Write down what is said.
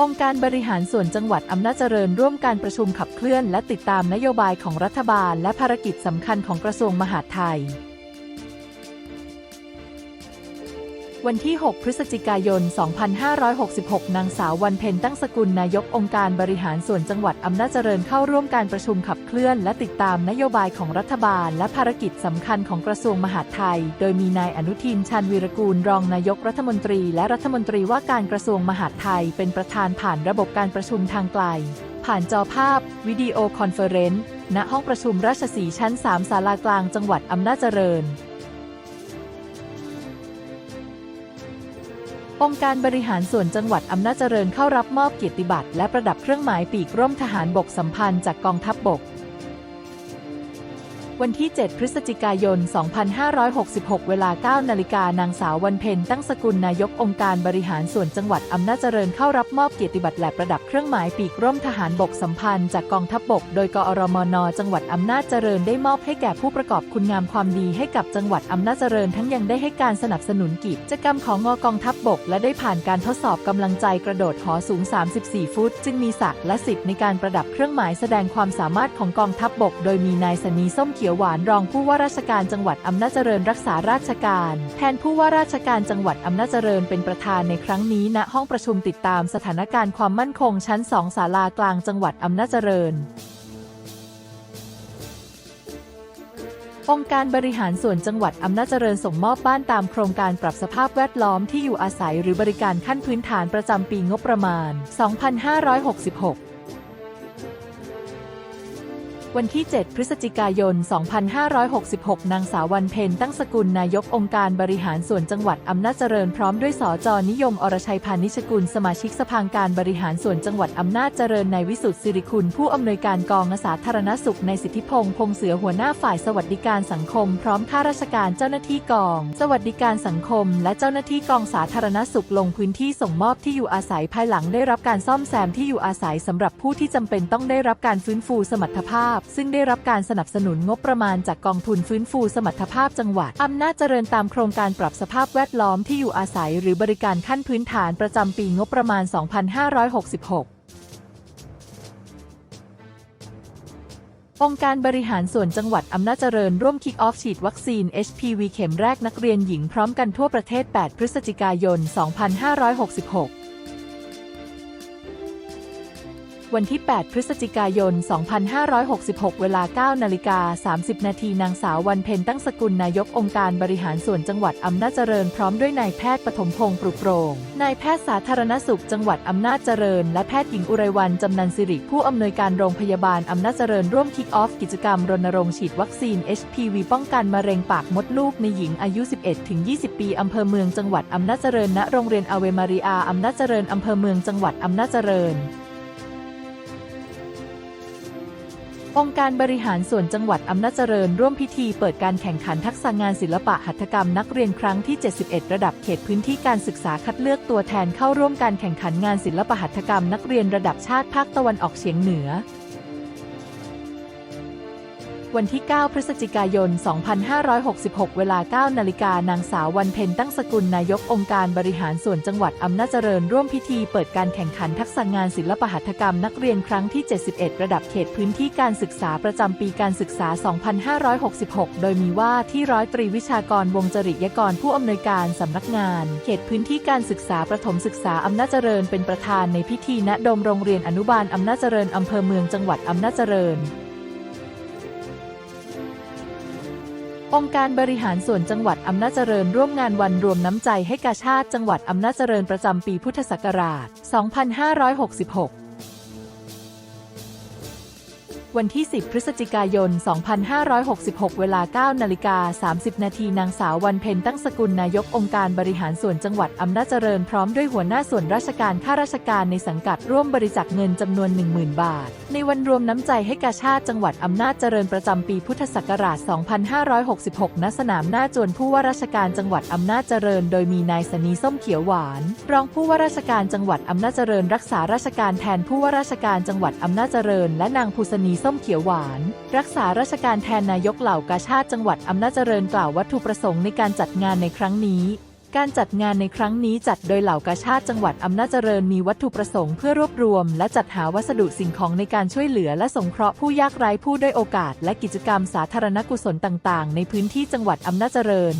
องค์การบริหารส่วนจังหวัดอำนาจเจริญร่วมการประชุมขับเคลื่อนและติดตามนโยบายของรัฐบาลและภารกิจสำคัญของกระทรวงมหาดไทย วันที่ 6 พฤศจิกายน 2566 นางสาววันเพ็ญตั้งสกุลนายกองค์การบริหารส่วนจังหวัดอำนาจเจริญเข้าร่วมการประชุมขับเคลื่อน และติดตามนโยบายของรัฐบาล และภารกิจสำคัญของกระทรวงมหาดไทย โดยมีนายอนุทินชาญวีรกูลรองนายกรัฐมนตรี และรัฐมนตรีว่าการกระทรวงมหาดไทย เป็นประธานผ่านระบบการประชุมทางไกล ผ่านจอภาพ วิดีโอคอนเฟอเรนซ์ณห้องประชุมราชสีชั้น 3 ศาลากลางจังหวัดอำนาจเจริญ องค์การบริหารส่วนจังหวัดอำนาจเจริญเข้ารับมอบเกียรติบัตรและประดับเครื่องหมายปีกร่มทหารบกสัมพันธ์จากกองทัพบบก วันที่ 7 พฤศจิกายน 2566 เวลา 9 นาฬิกานางสาววันเพ็ญตั้งสกุลนายกองค์การบริหารส่วนจังหวัดอำนาจเจริญเข้ารับมอบเกียรติบัตรและประดับเครื่องหมายปีกร่มทหารบกสัมพันธ์จากกองทัพบบก โดยกอรมน จังหวัดอำนาจเจริญได้มอบให้แก่ผู้ประกอบคุณงามความดีให้กับจังหวัดอำนาจเจริญทั้งยังได้ให้การสนับสนุนกิจกรรมของงอกองทัพบบก และได้ผ่านการทดสอบกำลังใจกระโดดหอสูง 34 ฟุต จึงมีศักดิ์และสิทธิ์ในการประดับเครื่องหมายแสดงความสามารถของกองทัพบบก โดยมีนายสนีส้มเขียวหวานรองผู้ว่าราชการจังหวัดอำนาจเจริญรักษาราชการ แทนผู้ว่าราชการจังหวัดอำนาจเจริญเป็นประธานในครั้งนี้ณห้องประชุมติดตามสถานการณ์ความมั่นคงชั้น2ศาลากลางจังหวัดอำนาจเจริญองค์การบริหารส่วนจังหวัดอำนาจเจริญส่งมอบบ้านตามโครงการปรับสภาพแวดล้อมที่อยู่อาศัยหรือบริการขั้นพื้นฐานประจำปีงบประมาณ 2566 วันที่ 7 พฤศจิกายน 2566 นางสาววันเพ็ญตั้งสกุลนายกองค์การบริหารส่วนจังหวัดอำนาจเจริญพร้อมด้วยสจนิยมอรชัยพานิชกุลสมาชิกสภาการบริหารส่วนจังหวัดอำนาจเจริญในวิสุทธิ์สิริคุณ ผู้อำนวยการกองสาธารณสุขในสิทธิพงษ์พงเสือหัวหน้าฝ่ายสวัสดิการสังคม พร้อมข้าราชการเจ้าหน้าที่กอง สวัสดิการสังคม และเจ้าหน้าที่กองสาธารณสุขลงพื้นที่ส่งมอบที่อยู่อาศัยภายหลังได้รับการซ่อมแซมที่อยู่อาศัยสำหรับผู้ที่จำเป็นต้องได้รับการฟื้นฟูสมรรถภาพซึ่งได้รับการสนับสนุนงบประมาณจากกองทุนฟื้นฟูสมรรถภาพจังหวัด อำนาจเจริญตามโครงการปรับสภาพแวดล้อมที่อยู่อาศัยหรือบริการขั้นพื้นฐานประจำปีงบประมาณ 2566องค์การบริหารส่วนจังหวัดอำนาจเจริญร่วมคิกออฟฉีดวัคซีน HPV เข็มแรกนักเรียนหญิงพร้อมกันทั่วประเทศ 8 พฤศจิกายน 2566 วันที่ 8 พฤศจิกายน 2566 เวลา 9 นาฬิกา 30 นาทีนางสาววันเพ็ญตั้งสกุลนายกองค์การบริหารส่วนจังหวัดอำนาจเจริญพร้อมด้วยนายแพทย์ปฐมพงษ์ปรุโปรงนายแพทย์สาธารณสุขจังหวัดอำนาจเจริญ และแพทย์หญิงอุไรวันจำนันสิริผู้อำนวยการโรงพยาบาลอำนาจเจริญร่วมคิกออฟกิจกรรมรณรงค์ฉีดวัคซีน HPV ป้องกันมะเร็งปากมดลูกในหญิงอายุ 11-20 ปีอำเภอเมืองจังหวัดอำนาจเจริญณโรงเรียนอเวมาริอาอำนาจเจริญอำเภอเมืองจังหวัดอำนาจเจริญ องค์การบริหารส่วนจังหวัดอำนาจเจริญร่วมพิธีเปิดการแข่งขันทักษะงานศิลปะหัตถกรรมนักเรียนครั้งที่ 71 ระดับเขตพื้นที่การศึกษาคัดเลือกตัวแทนเข้าร่วมการแข่งขันงานศิลปะหัตถกรรมนักเรียนระดับชาติภาคตะวันออกเฉียงเหนือ วันที่ 9 พฤศจิกายน 2566 เวลา 9 นาฬิกานางสาววันเพ็ญตั้งสกุลนายกองค์การบริหารส่วนจังหวัดอำนาจเจริญร่วมพิธีเปิดการแข่งขันทักษะงานศิลปหัตถกรรมนักเรียนครั้งที่ 71 ระดับเขตพื้นที่การศึกษาประจำปีการศึกษา 2566 โดยมีว่าที่ร้อยตรีวิชากรวงจริยกรผู้อำนวยการสำนักงาน เขตพื้นที่การศึกษาประถมศึกษาอำนาจเจริญเป็นประธานในพิธีณดมโรงเรียนอนุบาลอำนาจเจริญอำเภอเมืองจังหวัดอำนาจเจริญ องค์การบริหารส่วนจังหวัดอำนาจเจริญร่วมงานวันรวมน้ำใจให้กาชาติจังหวัดอำนาจเจริญประจำปีพุทธศักราช 2566 วันที่ 10 พฤศจิกายน 2566 เวลา 9 นาฬิกา 30 นาทีนางสาววันเพ็ญตั้งสกุลนายกองค์การบริหารส่วนจังหวัดอำนาจเจริญพร้อมด้วยหัวหน้าส่วนราชการข้าราชการในสังกัดร่วมบริจาคเงินจำนวน 10,000 บาท ในวันรวมน้ำใจให้กาชาติจังหวัดอำนาจเจริญประจำปีพุทธศักราช 2566 ณ สนามหน้าจวนผู้ว่าราชการจังหวัดอำนาจเจริญ โดยมีนายสนีส้มเขียวหวาน รองผู้ว่าราชการจังหวัดอำนาจเจริญ รักษาราชการแทนผู้ว่าราชการจังหวัดอำนาจเจริญ และนางภูสนีส้มเขียวหวาน รักษาราชการแทนนายกเหล่ากาชาติจังหวัดอำนาจเจริญกล่าววัตถุประสงค์ในการจัดงานในครั้งนี้การจัดงานในครั้งนี้จัดโดยเหล่ากาชาติจังหวัดอำนาจเจริญมีวัตถุประสงค์เพื่อรวบรวม และจัดหาวัสดุสิ่งของในการช่วยเหลือและสงเคราะห์ผู้ยากไร้ผู้ด้อยโอกาส และกิจกรรมสาธารณกุศลต่าง ๆ ในพื้นที่จังหวัดอำนาจเจริญ